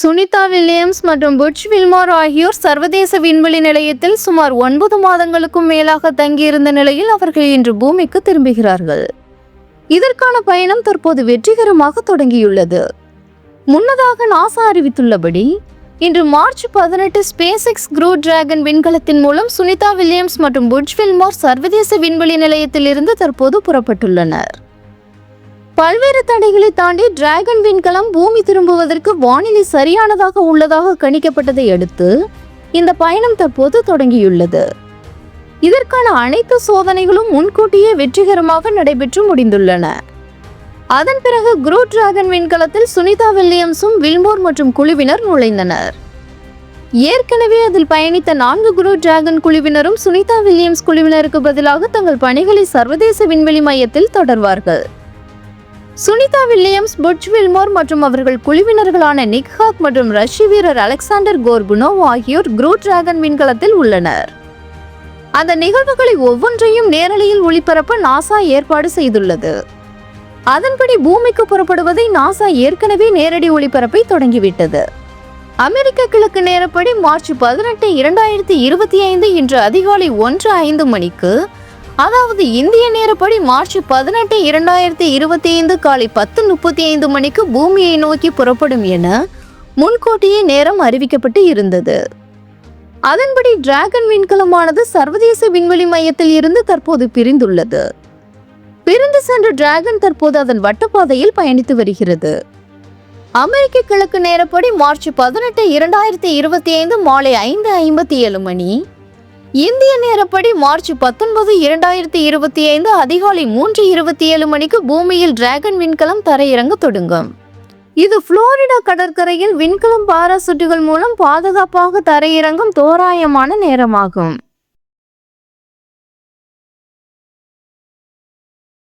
Sunita Williams மற்றும் Butch Wilmore ஆகியோர் சர்வதேச விண்வெளி நிலையத்தில் சுமார் ஒன்பது மாதங்களுக்கும் மேலாக தங்கியிருந்த நிலையில் அவர்கள் இன்று பூமிக்கு திரும்புகிறார்கள். இதற்கான பயணம் தற்போது வெற்றிகரமாக தொடங்கியுள்ளது. முன்னதாக நாசா அறிவித்துள்ளபடி இன்று மார்ச் பதினெட்டு ஸ்பேஸ் எக்ஸ் க்ரூ டிராகன் விண்கலத்தின் மூலம் சுனிதா வில்லியம்ஸ் மற்றும் புட்ச் வில்மார் சர்வதேச விண்வெளி நிலையத்தில் இருந்து தற்போது புறப்பட்டுள்ளனர். பல்வேறு தடைகளை தாண்டி டிராகன் விண்கலம் பூமி திரும்புவதற்கு வானிலை சரியானதாக உள்ளதாக கணிக்கப்பட்டதை அடுத்து இந்த பயணம் தற்போது தொடங்கியுள்ளது. இதற்கான அனைத்து சோதனைகளும் முன்கூட்டியே வெற்றிகரமாக நடைபெற்று முடிந்துள்ளன. அதன் பிறகு குரூ டிராகன் விண்கலத்தில் சுனிதா வில்லியம்ஸும் வில்மோர் மற்றும் குழுவினர் நுழைந்தனர். ஏற்கனவே அதில் பயணித்த நான்கு குரூ டிராகன் குழுவினரும் சுனிதா வில்லியம்ஸ் குழுவினருக்கு பதிலாக தங்கள் பணிகளை சர்வதேச விண்வெளி மையத்தில் தொடர்வார்கள். சுனிதா வில்லியம்ஸ் புட்ச் வில்மோர் மற்றும் அவர்கள் குழுவினர்களான நிக்ஹாக் மற்றும் ரஷ்ய வீரர் அலெக்சாண்டர் கோர்புனோவ் ஆகியோர் குரூ டிராகன் விண்கலத்தில் உள்ளனர். அந்த நிகழ்வுகளை ஒவ்வொன்றையும் நேரலையில் ஒளிபரப்ப நாசா ஏற்பாடு செய்துள்ளது. அதன்படி பூமிக்கு புறப்படுவதை நாசா ஏற்கனவே நேரடி ஒளிபரப்பை தொடங்கிவிட்டது. அமெரிக்க கிழக்கு நேரப்படி மார்ச் பதினெட்டு இரண்டாயிரத்தி இருபத்தி ஐந்து இன்று அதிகாலை ஒன்று ஐந்து மணிக்கு அதாவது இந்திய நேரப்படி மார்ச் பதினெட்டு இரண்டாயிரத்தி இருபத்தி ஐந்து காலை பத்து முப்பத்தி ஐந்து மணிக்கு பூமியை நோக்கி புறப்படும் என முன்கூட்டியே நேரம் அறிவிக்கப்பட்டு இருந்தது. அதன்படி டிராகன் விண்கலமானது சர்வதேச விண்வெளி மையத்தில் இருந்து தற்போது பிரிந்துள்ளது. பிரிந்து சென்ற டிராகன் தற்போது அதன் வட்டப்பாதையில் பயணித்து வருகிறது. அமெரிக்க கிழக்கு நேரப்படி மார்ச் பதினெட்டு இரண்டாயிரத்தி இருபத்தி ஐந்து மாலை ஐந்து ஐம்பத்தி ஏழு மணி இந்திய நேரப்படி மார்ச் பத்தொன்பது இரண்டாயிரத்தி இருபத்தி ஐந்து அதிகாலை மூன்று இருபத்தி ஏழு மணிக்கு பூமியில் டிராகன் விண்கலம் தரையிறங்க தொடங்கும். இது புளோரிடா கடற்கரையில் விண்கலம் பாராசூட்டுகள் மூலம் பாதுகாப்பாக தரையிறங்கும் தோராயமான நேரமாகும்.